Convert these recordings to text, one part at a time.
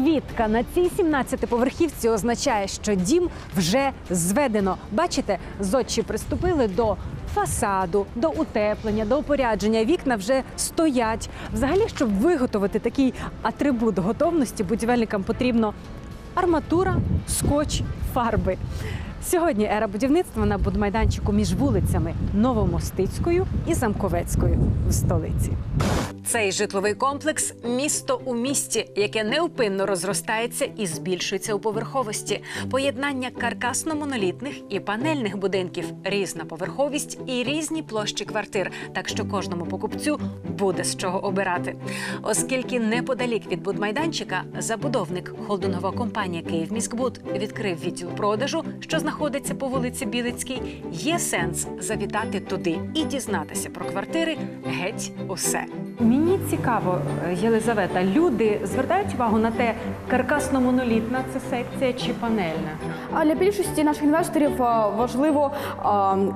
Квітка на цій 17-поверхівці означає, що дім вже зведено. Бачите, зодчі приступили до фасаду, до утеплення, до опорядження. Вікна вже стоять. Взагалі, щоб виготовити такий атрибут готовності, будівельникам потрібно арматура, скотч, фарби. Сьогодні ера будівництва на будмайданчику між вулицями Новомостицькою і Замковецькою в столиці. Цей житловий комплекс місто у місті, яке неупинно розростається і збільшується у поверховості. Поєднання каркасно-монолітних і панельних будинків, різна поверховість і різні площі квартир. Так що кожному покупцю буде з чого обирати. Оскільки неподалік від будмайданчика забудовник холдингова компанія Київміськбуд відкрив відділ продажу, що знаходиться по вулиці Білицькій, є сенс завітати туди і дізнатися про квартири геть усе. Мені цікаво, Єлизавета, люди звертають увагу на те, каркасно-монолітна це секція чи панельна. А для більшості наших інвесторів важливо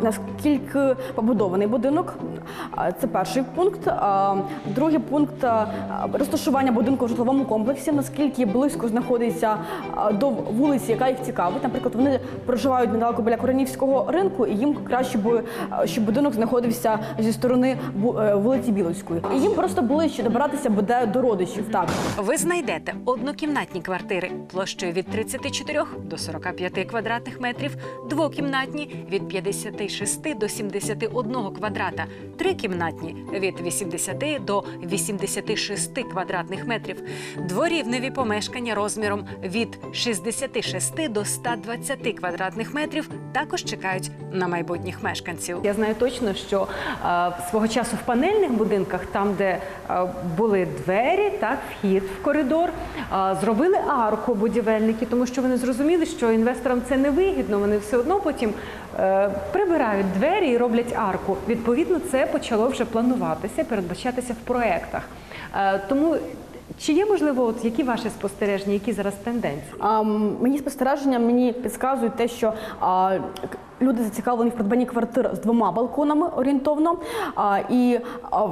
наскільки побудований будинок. Це перший пункт. Другий пункт розташування будинку в житловому комплексі, наскільки близько знаходиться до вулиці, яка їх цікавить. Наприклад, вони проживають недалеко біля Коронівського ринку, і їм краще би, щоб будинок знаходився зі сторони е, вулиці Білоцької. І їм просто ближче добиратися буде до родичів. Так. Ви знайдете однокімнатні квартири площею від 34 до 45 квадратних метрів, двокімнатні від 56 до 71 квадрата, трикімнатні від 80 до 86 квадратних метрів, дворівневі помешкання розміром від 66 до 120 квадратних метрів також чекають на майбутніх мешканців. Я знаю точно, що е, свого часу в панельних будинках, там, де е, були двері, так, вхід в коридор, е, зробили арку будівельники, тому що вони зрозуміли, що інвесторам це не вигідно. Вони все одно потім е, прибирають двері і роблять арку. Відповідно, це почало вже плануватися, передбачатися в проектах. Е, тому чи є можливо, от які ваші спостереження, які зараз тенденції? А, мені спостереження мені підказують те, що а, люди зацікавлені в придбанні квартир з двома балконами орієнтовно. І а,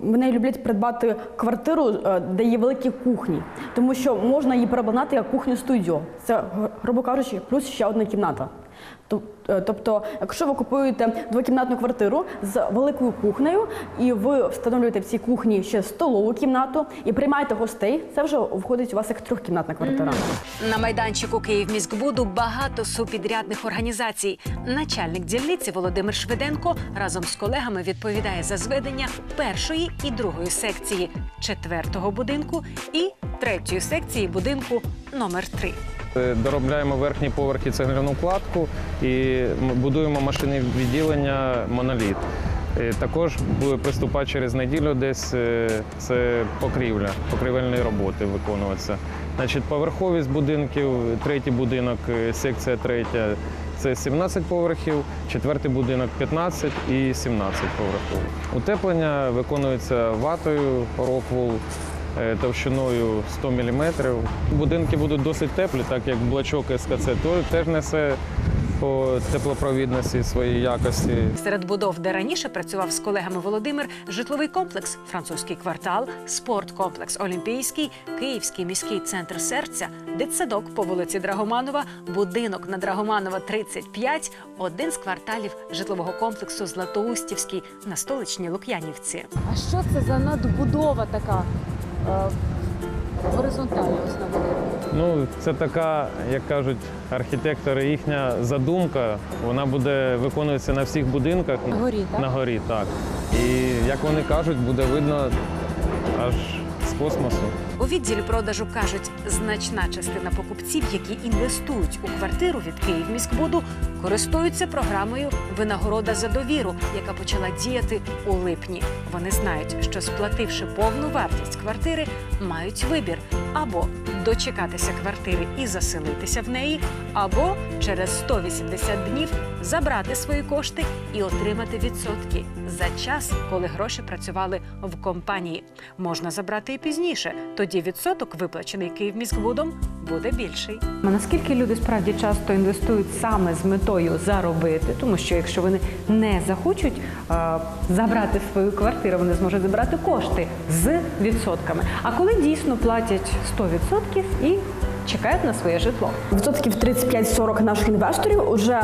вони люблять придбати квартиру, е, де є великі кухні, тому що можна її переобладнати як кухню студіо. Це, грубо кажучи, плюс ще одна кімната. Е, Тобто, якщо ви купуєте двокімнатну квартиру з великою кухнею, і ви встановлюєте в цій кухні ще столову кімнату і приймаєте гостей, це вже входить у вас як трьохкімнатна квартира. На майданчику Київміськбуду багато супідрядних організацій. Начальник дільниці Володимир Швиденко разом з колегами відповідає за зведення першої і другої секції, четвертого будинку і третьої секції будинку номер 3 Е, Доробляємо верхні поверхи цегляну кладку і будуємо машини відділення моноліт. Е, Також буде приступати через неділю десь е, це покрівля, покрівельні роботи виконуватися. Значить, поверховість будинків, третій будинок, е, секція третя це 17 поверхів, четвертий будинок 15 і 17 поверхів. Утеплення виконується ватою Роквул е, товщиною 100 мм. Будинки будуть досить теплі, так як блочок СКЦ то теж несе по теплопровідності свої якості. Серед будов, де раніше працював з колегами Володимир, житловий комплекс, французький квартал, спорткомплекс Олімпійський, Київський міський центр серця, дитсадок по вулиці Драгоманова, будинок на Драгоманова 35, один з кварталів житлового комплексу Златоустівський на столичній Лук'янівці. А що це за надбудова така е, на будинку? Ну, це така, як кажуть архітектори, їхня задумка. Вона буде виконуватися на всіх будинках На горі, так? на горі, так. І як вони кажуть, буде видно аж космосу. У відділі продажу кажуть, значна частина покупців, які інвестують у квартиру від Київміськбуду, користуються програмою Винагорода за довіру, яка почала діяти у липні. Вони знають, що сплативши повну вартість квартири, мають вибір або дочекатися квартири і заселитися в неї, або через 180 днів забрати свої кошти і отримати відсотки за час, коли гроші працювали в компанії. Можна забрати і пізніше. Тоді відсоток, виплачений Київміськбудом, буде більший. А наскільки люди справді часто інвестують саме з метою заробити, тому що якщо вони не захочуть е, забрати свою квартиру, вони зможуть забрати кошти з відсотками. А коли дійсно платять 100% і чекають на своє житло. Відсотків 35-40 наших інвесторів вже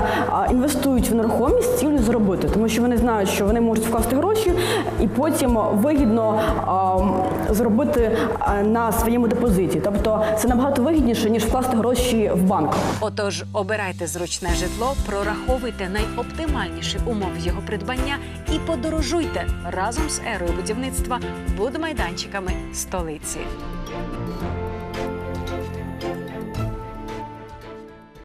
інвестують в нерухомість з цілею заробити, тому що вони знають, що вони можуть вкласти гроші і потім вигідно а, заробити на своєму депозиті. Тобто це набагато вигідніше ніж вкласти гроші в банк. Отож, обирайте зручне житло, прораховуйте найоптимальніші умови його придбання і подорожуйте разом з ерою будівництва будмайданчиками столиці.